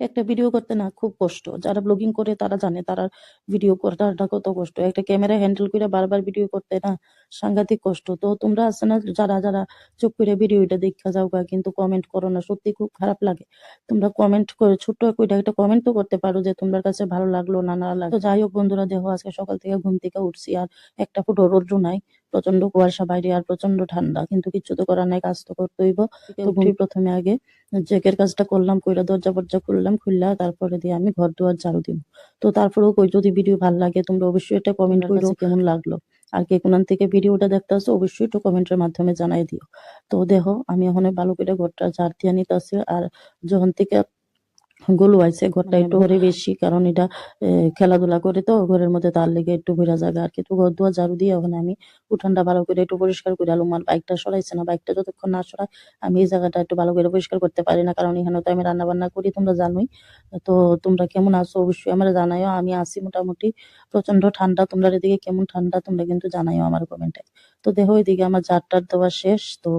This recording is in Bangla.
একটা ভিডিও করতে না খুব কষ্ট। যারা ব্লগিং করে তারা জানে তারা ভিডিও করাটা কত কষ্ট। একটা ক্যামেরা হ্যান্ডেল করে বারবার ভিডিও করতে না সাংঘাতিক কষ্ট। তো তোমরা আছে না যারা যারা চুপ করে ভিডিওটা দেখা যাও কিন্তু কমেন্ট করো না, সত্যি খুব খারাপ লাগে। তোমরা কমেন্ট করে ছোট্ট কইটা একটা কমেন্ট তো করতে পারো যে তোমার কাছে ভালো লাগল না না লাগল। যাই হোক বন্ধুরা, দেখো আজকে সকাল থেকে ঘুম থেকে উঠছি আর একটা ফুটো রোদ্র নাই। প্রচণ্ড কুয়াশা বাইরে আর প্রচণ্ড ঠান্ডা। কিন্তু কিছু তো করার নাই কাজ তো করতে হইব তো ঘুম প্রথমে আগে চেকের কাজটা করলাম কইরা দরজা ফরজা খুললাম খুললা তারপরে দিয়ে আমি ঘর দুয়ার ঝাড়ু দিব তো তারপরেও কই যদি ভিডিও ভালো লাগে তোমরা অবশ্যই এটা কমেন্ট করো কেমন লাগল? আর কে কোনান থেকে ভিডিওটা দেখতেছো অবশ্যই একটু কমেন্টের মাধ্যমে জানাই দিও। তো দেখো আমি এখন ভালো করে ঘরটা ঝাড় দিয়ে নিতেছি আর যখন থেকে গোলু আইছে ঘরটা একটু ঘরে বেশি কারণ এটা খেলাধুলা করে তো ঘরের মধ্যে তার লেগে একটু ঘুরা জায়গা আর কি। তো ঘর দুয়ার ঝাড়ু দিয়ে ওখানে আমি উঠানটা ভালো করে একটু পরিষ্কার করে আলুম আর বাইকটা সরাইছে না বাইকটা যতক্ষণ না সরাই আমি এই জায়গাটা একটু ভালো করে পরিষ্কার করতে পারি না কারণ এখানে তো আমি রান্না বান্না করি তোমরা জানোই। তো তোমরা কেমন আছো অবশ্যই আমার জানাইও আমি আছি মোটামুটি। প্রচণ্ড ঠান্ডা তোমরা এদিকে কেমন ঠান্ডা তোমরা কিন্তু জানাইও আমার কমেন্টে। তো দেখো এদিকে আমার ঝাড় টার দেওয়া শেষ তো